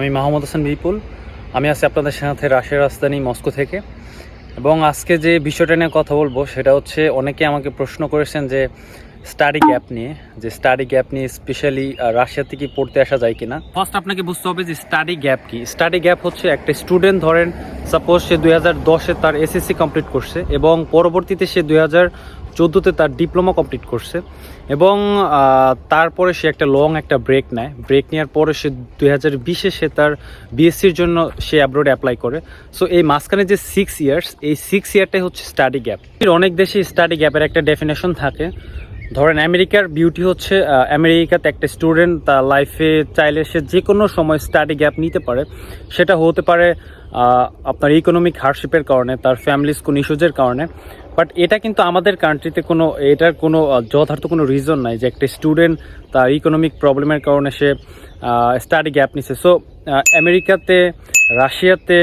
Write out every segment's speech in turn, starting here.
আমি মাহমুদ হাসান বিপুল। আমি আছি আপনাদের সাথে রাশিয়ার রাজধানী মস্কো থেকে। এবং আজকে যে বিষয়টা নিয়ে কথা বলব, সেটা হচ্ছে অনেকে আমাকে প্রশ্ন করেছেন যে স্টাডি গ্যাপ নিয়ে, যে স্টাডি গ্যাপ নিয়ে স্পেশালি রাশিয়া থেকে পড়তে আসা যায় কিনা। ফার্স্ট আপনাকে বুঝতে হবে যে স্টাডি গ্যাপ কি। স্টাডি গ্যাপ হচ্ছে একটা স্টুডেন্ট ধরেন সাপোজ সে দুই হাজার দশে তার এসএসসি কমপ্লিট করছে এবং পরবর্তীতে সে দুই হাজার চোদ্দোতে তার ডিপ্লোমা কমপ্লিট করছে এবং তারপরে সে একটা লং একটা ব্রেক নেয়। ব্রেক নেওয়ার পরে সে দুই হাজার বিশে সে তার বিএসসির জন্য সে অ্যাব্রোড অ্যাপ্লাই করে। সো এই মাঝখানে যে সিক্স ইয়ার্স এই সিক্স ইয়ারটাই হচ্ছে স্টাডি গ্যাপ অনেক দেশে স্টাডি গ্যাপের একটা ডেফিনেশন থাকে। ধরেন, আমেরিকার বিউটি হচ্ছে আমেরিকাতে একটা স্টুডেন্ট তার লাইফে চাইলে সে যে কোনো সময় স্টাডি গ্যাপ নিতে পারে। সেটা হতে পারে আপনার ইকোনমিক হার্ডশিপের কারণে, তার ফ্যামিলিজ কোনো ইস্যুজের কারণে। বাট এটা কিন্তু আমাদের কান্ট্রিতে কোনো, এটার কোনো যথার্থ কোনো রিজন নাই যে একটা স্টুডেন্ট তার ইকোনমিক প্রবলেমের কারণে সে স্টাডি গ্যাপ নিছে। সো আমেরিকাতে, রাশিয়াতে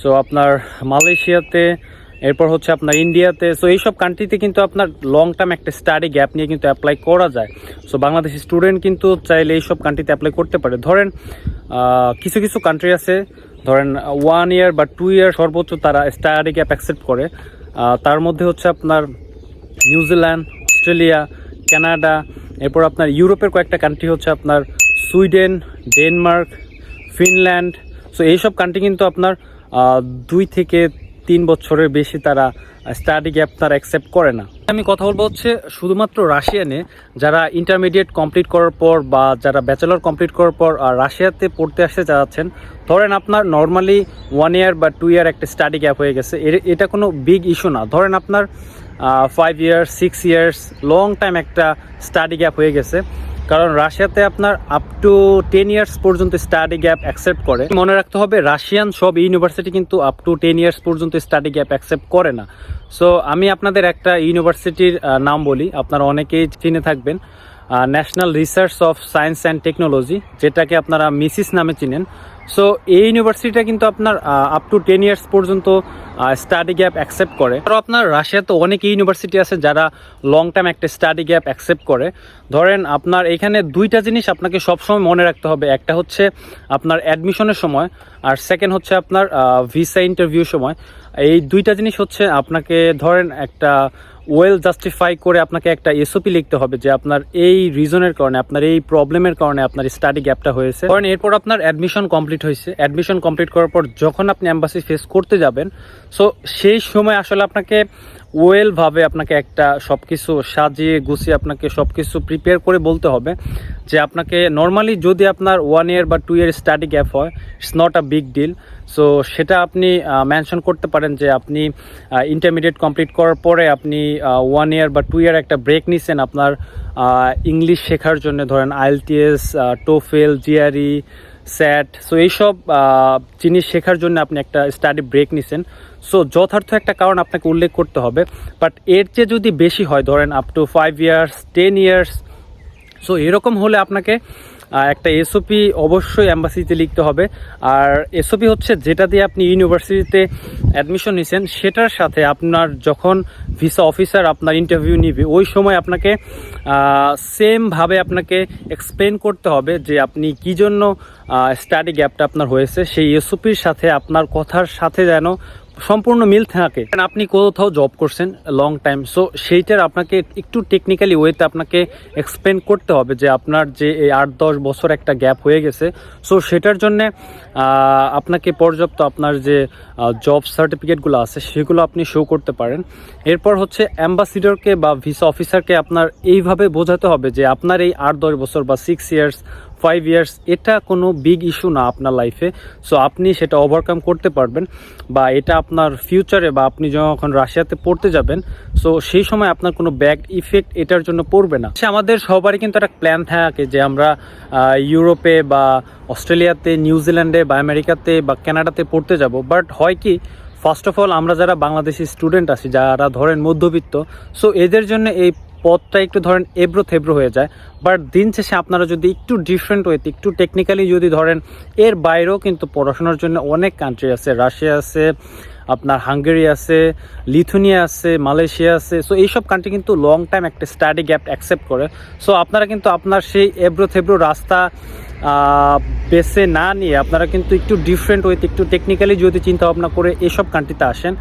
সো আপনার মালয়েশিয়াতে, এরপর হচ্ছে আপনার ইন্ডিয়াতে সো এইসব কান্ট্রিতে কিন্তু আপনার লং টার্ম একটা স্টাডি গ্যাপ নিয়ে কিন্তু অ্যাপ্লাই করা যায়। সো বাংলাদেশি স্টুডেন্ট কিন্তু চাইলে এইসব কান্ট্রিতে অ্যাপ্লাই করতে পারে। ধরেন কিছু কিছু কান্ট্রি আছে, ধরেন ওয়ান ইয়ার বা টু ইয়ার সর্বোচ্চ তারা স্টাডি গ্যাপ অ্যাকসেপ্ট করে। তার মধ্যে হচ্ছে আপনার নিউজিল্যান্ড, অস্ট্রেলিয়া, কানাডা, এরপর আপনার ইউরোপের কয়েকটা কান্ট্রি হচ্ছে আপনার সুইডেন, ডেনমার্ক, ফিনল্যান্ড। সো এইসব কান্ট্রি কিন্তু আপনার দুই থেকে তিন বছরের বেশি তারা স্টাডি গ্যাপ তারা অ্যাকসেপ্ট করে না। আমি কথা বলব হচ্ছে শুধুমাত্র রাশিয়ানে যারা ইন্টারমিডিয়েট কমপ্লিট করার পর বা যারা ব্যাচেলর কমপ্লিট করার পর আহ, রাশিয়াতে পড়তে আসতে চাচ্ছেন ধরেন আপনার নর্মালি ওয়ান ইয়ার বা টু ইয়ার একটা স্টাডি গ্যাপ হয়ে গেছে এটা কোনো বিগ ইস্যু না। ধরেন আপনার five years six years long time একটা স্টাডি গ্যাপ হয়ে গেছে। কারণ রাশিয়াতে আপনার আপ টু টেন ইয়ার্স পর্যন্ত স্টাডি গ্যাপ অ্যাকসেপ্ট করে। মনে রাখতে হবে, রাশিয়ান সব ইউনিভার্সিটি কিন্তু আপ টু টেন ইয়ার্স পর্যন্ত স্টাডি গ্যাপ অ্যাকসেপ্ট করে না। সো আমি আপনাদের একটা ইউনিভার্সিটির নাম বলি, আপনারা অনেকেই চিনে থাকবেন। National research of science and technology যেটাকে আপনারা মিসিস নামে চিনেন। সো এই ইউনিভার্সিটিটা কিন্তু আপনার আপ টু টেন ইয়ার্স পর্যন্ত স্টাডি গ্যাপ অ্যাকসেপ্ট করে। আর আপনার রাশিয়াতে অনেক ইউনিভার্সিটি আছে যারা লং টার্ম একটা স্টাডি গ্যাপ অ্যাকসেপ্ট করে। ধরেন আপনার এখানে দুইটা জিনিস আপনাকে সবসময় মনে রাখতে হবে। একটা হচ্ছে আপনার অ্যাডমিশনের সময়, আর সেকেন্ড হচ্ছে আপনার ভিসা ইন্টারভিউর সময়। এই দুইটা জিনিস হচ্ছে আপনাকে ধরেন একটা ওয়েল জাস্টিফাই করে আপনাকে একটা এসওপি লিখতে হবে যে আপনার এই রিজনের কারণে, আপনার এই প্রবলেমের কারণে আপনার স্টাডি গ্যাপটা হয়েছে। কারণ এরপর আপনার অ্যাডমিশন কমপ্লিট হয়েছে। অ্যাডমিশন কমপ্লিট করার পর যখন আপনি অ্যাম্বাসি ফেস করতে যাবেন সো সেই সময় আসলে আপনাকে ওয়েলভাবে আপনাকে একটা সব কিছু সাজিয়ে গুছিয়ে আপনাকে সব কিছু প্রিপেয়ার করে বলতে হবে যে আপনাকে নর্মালি যদি আপনার ওয়ান ইয়ার বা টু ইয়ার স্টাডি গ্যাপ হয় it's not a big deal so সেটা আপনি মেনশন করতে পারেন যে আপনি ইন্টারমিডিয়েট কমপ্লিট করার পরে আপনি ওয়ান ইয়ার বা টু ইয়ার একটা ব্রেক নিছেন আপনার ইংলিশ শেখার জন্য। ধরেন IELTS TOEFL GRE SAT so এইসব জিনিস শেখার জন্য আপনি একটা স্টাডি ব্রেক নিছেন। সো যথার্থ একটা কারণ আপনাকে উল্লেখ করতে হবে বাট এর চেয়ে যদি বেশি হয়, ধরেন up to five years ten years so এরকম হলে আপনাকে একটা এসওপি অবশ্যই অ্যাম্বাসিতে লিখতে হবে। আর এসওপি হচ্ছে যেটা দিয়ে আপনি ইউনিভার্সিটিতে অ্যাডমিশন নিছেন, সেটার সাথে আপনার যখন ভিসা অফিসার আপনার ইন্টারভিউ নিবে, ওই সময় আপনাকে সেমভাবে আপনাকে এক্সপ্লেন করতে হবে যে আপনি কী জন্য স্টাডি গ্যাপটা আপনার হয়েছে। সেই এসওপির সাথে আপনার কথার সাথে যেন সম্পূর্ণ মিল থাকে। আপনি কোথাও জব করছেন লং টাইম সো সেইটার আপনাকে একটু টেকনিক্যালি ওয়েতে আপনাকে এক্সপ্লেন করতে হবে যে আপনার যে এই আট দশ বছর একটা গ্যাপ হয়ে গেছে সো সেটার জন্যে আপনাকে পর্যাপ্ত আপনার যে জব সার্টিফিকেটগুলো আছে, সেগুলো আপনি শো করতে পারেন। এরপর হচ্ছে অ্যাম্বাসিডরকে বা ভিসা অফিসারকে আপনার এইভাবে বোঝাতে হবে যে আপনার এই আট দশ বছর বা সিক্স ইয়ার্স ফাইভ ইয়ার্স এটা কোনো বিগ ইস্যু না আপনার লাইফে সো আপনি সেটা ওভারকাম করতে পারবেন বা এটা আপনার ফিউচারে বা আপনি যখন রাশিয়াতে পড়তে যাবেন সো সেই সময় আপনার কোনো ব্যাক ইফেক্ট এটার জন্য পড়বে না। সে আমাদের সবারই কিন্তু একটা প্ল্যান থাকে যে আমরা ইউরোপে বা অস্ট্রেলিয়াতে নিউজিল্যান্ডে বা আমেরিকাতে বা কানাডাতে পড়তে যাব। বাট হয় কি ফার্স্ট অফ অল আমরা যারা বাংলাদেশি স্টুডেন্ট আছি, যারা ধরেন মধ্যবিত্ত সো এদের জন্য এই পথটা একটু ধরেন এব্রো থেব্রো হয়ে যায় বাট দিন শেষে আপনারা যদি একটু ডিফারেন্ট ওয়েতে একটু টেকনিক্যালি যদি ধরেন, এর বাইরেও কিন্তু পড়াশোনার জন্য অনেক কান্ট্রি আছে, রাশিয়া আছে, আপনার হাঙ্গেরি আছে, লিথুনিয়া আছে, মালয়েশিয়া আছে সো এইসব কান্ট্রি কিন্তু লং টাইম একটা স্টাডি গ্যাপ অ্যাকসেপ্ট করে। সো আপনারা কিন্তু আপনার সেই এব্রো থেব্রো রাস্তা বেসে না নিয়ে আপনারা কিন্তু একটু ডিফারেন্ট ওয়েতে একটু টেকনিক্যালি যদি চিন্তা ভাবনা করে এসব কান্ট্রিতে আসেন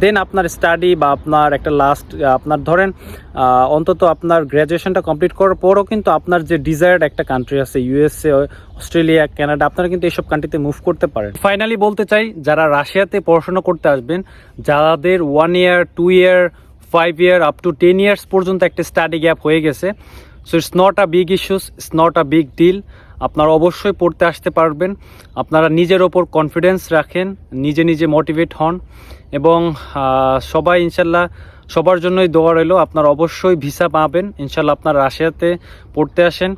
দেন আপনার স্টাডি বা আপনার একটা লাস্ট আপনার ধরেন অন্তত আপনার গ্র্যাজুয়েশনটা কমপ্লিট করার পরও কিন্তু আপনার যে ডিজায়ার্ড একটা কান্ট্রি আছে ইউএসএ অস্ট্রেলিয়া কানাডা আপনারা কিন্তু এইসব কান্ট্রিতে মুভ করতে পারেন। ফাইনালি বলতে চাই, যারা রাশিয়াতে পড়াশোনা করতে আসবেন, যাদের one year two year five year up to ten years পর্যন্ত একটা স্টাডি গ্যাপ হয়ে গেছে so it's not a big issues it's not a big deal আপনারা অবশ্যই পড়তে আসতে পারবেন। আপনারা নিজের ওপর কনফিডেন্স রাখেন, নিজে নিজে মোটিভেট হন এবং সবাই ইনশাল্লাহ সবার জন্যই দোয়া রইল, আপনারা অবশ্যই ভিসা পাবেন। ইনশাল্লাহ আপনারা রাশিয়াতে পড়তে আসেন।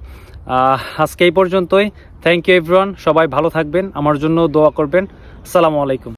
আজকে এই পর্যন্তই। থ্যাংক ইউ এভরিওয়ান সবাই ভালো থাকবেন, আমার জন্য দোয়া করবেন। আসসালামু আলাইকুম।